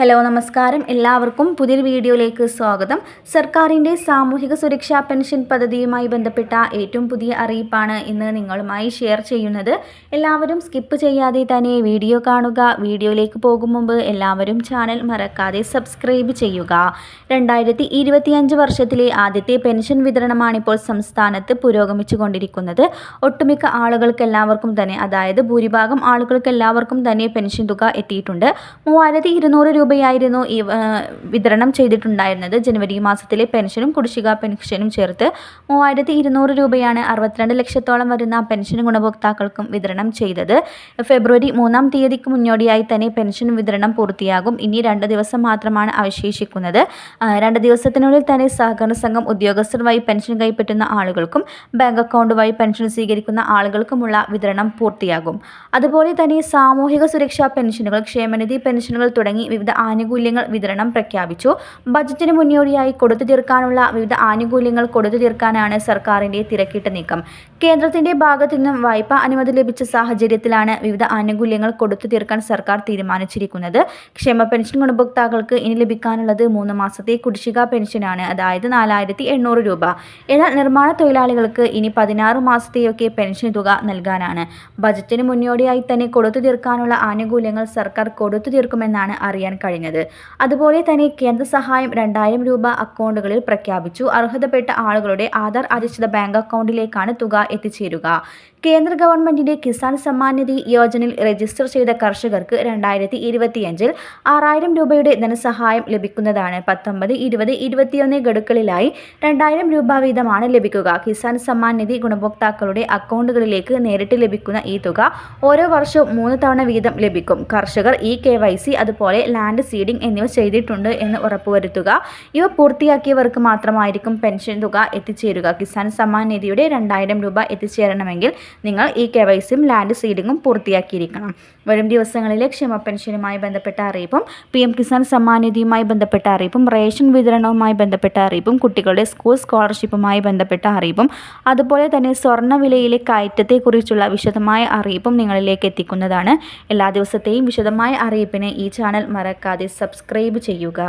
Hello നമസ്കാരം. എല്ലാവർക്കും പുതിയൊരു വീഡിയോയിലേക്ക് സ്വാഗതം. സർക്കാരിന്റെ സാമൂഹിക സുരക്ഷാ പെൻഷൻ പദ്ധതിയുമായി ബന്ധപ്പെട്ട ഏറ്റവും പുതിയ അറിയിപ്പാണ് ഇന്ന് നിങ്ങളുമായി ഷെയർ ചെയ്യുന്നത്. എല്ലാവരും സ്കിപ്പ് ചെയ്യാതെ തന്നെ വീഡിയോ കാണുക. വീഡിയോയിലേക്ക് പോകും മുമ്പ് എല്ലാവരും ചാനൽ മറക്കാതെ സബ്സ്ക്രൈബ് ചെയ്യുക. രണ്ടായിരത്തി ഇരുപത്തിയഞ്ച് വർഷത്തിലെ ആദ്യത്തെ പെൻഷൻ വിതരണമാണിപ്പോൾ സംസ്ഥാനത്ത് പുരോഗമിച്ചു കൊണ്ടിരിക്കുന്നത് ഒട്ടുമിക്ക ആളുകൾക്ക് എല്ലാവർക്കും തന്നെ അതായത് ഭൂരിഭാഗം ആളുകൾക്ക് എല്ലാവർക്കും തന്നെ പെൻഷൻ തുക എത്തിയിട്ടുണ്ട്. മൂവായിരത്തി ഇരുന്നൂറ് രൂപയായിരുന്നു ഈ വിതരണം ചെയ്തിട്ടുണ്ടായിരുന്നത്. ജനുവരി മാസത്തിലെ പെൻഷനും കുടിശ്ശിക പെൻഷനും ചേർത്ത് മൂവായിരത്തി ഇരുന്നൂറ് രൂപയാണ് അറുപത്തിരണ്ട് ലക്ഷത്തോളം വരുന്ന പെൻഷൻ ഗുണഭോക്താക്കൾക്കും വിതരണം ചെയ്തത്. ഫെബ്രുവരി മൂന്നാം തീയതിക്ക് മുന്നോടിയായി തന്നെ പെൻഷൻ വിതരണം പൂർത്തിയാകും. ഇനി രണ്ട് ദിവസം മാത്രമാണ് അവശേഷിക്കുന്നത്. രണ്ട് ദിവസത്തിനുള്ളിൽ തന്നെ സഹകരണ സംഘം ഉദ്യോഗസ്ഥർ വഴി പെൻഷൻ കൈപ്പറ്റുന്ന ആളുകൾക്കും ബാങ്ക് അക്കൗണ്ട് വഴി പെൻഷൻ സ്വീകരിക്കുന്ന ആളുകൾക്കുമുള്ള വിതരണം പൂർത്തിയാകും. അതുപോലെ തന്നെ സാമൂഹിക സുരക്ഷാ പെൻഷനുകൾ ക്ഷേമനിധി പെൻഷനുകൾ തുടങ്ങി വിവിധ ആനുകൂല്യങ്ങൾ വിതരണം പ്രഖ്യാപിച്ചു. ബജറ്റിന് മുന്നോടിയായി കൊടുത്തു തീർക്കാനുള്ള വിവിധ ആനുകൂല്യങ്ങൾ കൊടുത്തു തീർക്കാനാണ് സർക്കാരിന്റെ തിരക്കിട്ട നീക്കം. കേന്ദ്രത്തിന്റെ ഭാഗത്തു നിന്നും വായ്പ അനുമതി ലഭിച്ച സാഹചര്യത്തിലാണ് വിവിധ ആനുകൂല്യങ്ങൾ കൊടുത്തു തീർക്കാൻ സർക്കാർ തീരുമാനിച്ചിരിക്കുന്നത്. ക്ഷേമ പെൻഷൻ ഗുണഭോക്താക്കൾക്ക് ഇനി ലഭിക്കാനുള്ളത് മൂന്ന് മാസത്തെ കുടിശ്ശിക പെൻഷനാണ് അതായത് നാലായിരത്തി എണ്ണൂറ് രൂപ. എന്നാൽ നിർമ്മാണ തൊഴിലാളികൾക്ക് ഇനി പതിനാറ് മാസത്തെയൊക്കെ പെൻഷൻ തുക നൽകാനാണ്. ബജറ്റിന് മുന്നോടിയായി തന്നെ കൊടുത്തു തീർക്കാനുള്ള ആനുകൂല്യങ്ങൾ സർക്കാർ കൊടുത്തു തീർക്കുമെന്നാണ് അറിയാൻ കഴിഞ്ഞത്. അതുപോലെ തന്നെ കേന്ദ്ര സഹായം രണ്ടായിരം രൂപ അക്കൗണ്ടുകളിൽ പ്രഖ്യാപിച്ചു. അർഹതപ്പെട്ട ആളുകളുടെ ആധാർ അധിഷ്ഠിത ബാങ്ക് അക്കൗണ്ടിലേക്കാണ് തുക എത്തിച്ചേരുക. കേന്ദ്ര ഗവൺമെന്റിന്റെ കിസാൻ സമ്മാൻ നിധി യോജനയിൽ രജിസ്റ്റർ ചെയ്ത കർഷകർക്ക് രണ്ടായിരത്തി ഇരുപത്തിയഞ്ചിൽ ആറായിരം രൂപയുടെ ധനസഹായം ലഭിക്കുന്നതാണ്. പത്തൊമ്പത് ഇരുപത് ഇരുപത്തിയൊന്ന് ഗഡുക്കളിലായി രണ്ടായിരം രൂപ വീതമാണ് ലഭിക്കുക. കിസാൻ സമ്മാൻ നിധി ഗുണഭോക്താക്കളുടെ അക്കൗണ്ടുകളിലേക്ക് നേരിട്ട് ലഭിക്കുന്ന ഈ തുക ഓരോ വർഷവും മൂന്ന് തവണ വീതം ലഭിക്കും. കർഷകർ ഇ കെ വൈ സി അതുപോലെ ലാൻഡ് സീഡിംഗ് എന്നിവ ചെയ്തിട്ടുണ്ട് എന്ന് ഉറപ്പുവരുത്തുക. ഇവ പൂർത്തിയാക്കിയവർക്ക് മാത്രമായിരിക്കും പെൻഷൻ തുക എത്തിച്ചേരുക. കിസാൻ സമ്മാൻ നിധിയുടെ രണ്ടായിരം രൂപ എത്തിച്ചേരണമെങ്കിൽ നിങ്ങൾ ഈ കെ വൈ സിയും ലാൻഡ് സീഡിങ്ങും പൂർത്തിയാക്കിയിരിക്കണം. വരും ദിവസങ്ങളിലെ ക്ഷമ പെൻഷനുമായി ബന്ധപ്പെട്ട അറിയിപ്പും പി എം കിസാൻ സമ്മാൻ നിധിയുമായി ബന്ധപ്പെട്ട അറിയിപ്പും റേഷൻ വിതരണവുമായി ബന്ധപ്പെട്ട അറിയിപ്പും കുട്ടികളുടെ സ്കൂൾ സ്കോളർഷിപ്പുമായി ബന്ധപ്പെട്ട അറിയിപ്പും അതുപോലെ തന്നെ സ്വർണ വിലയിലെ കയറ്റത്തെക്കുറിച്ചുള്ള വിശദമായ അറിയിപ്പും നിങ്ങളിലേക്ക് എത്തിക്കുന്നതാണ്. എല്ലാ ദിവസത്തെയും വിശദമായ അറിയിപ്പിന് ഈ ചാനൽ മറക്കാതെ സബ്സ്ക്രൈബ് ചെയ്യുക.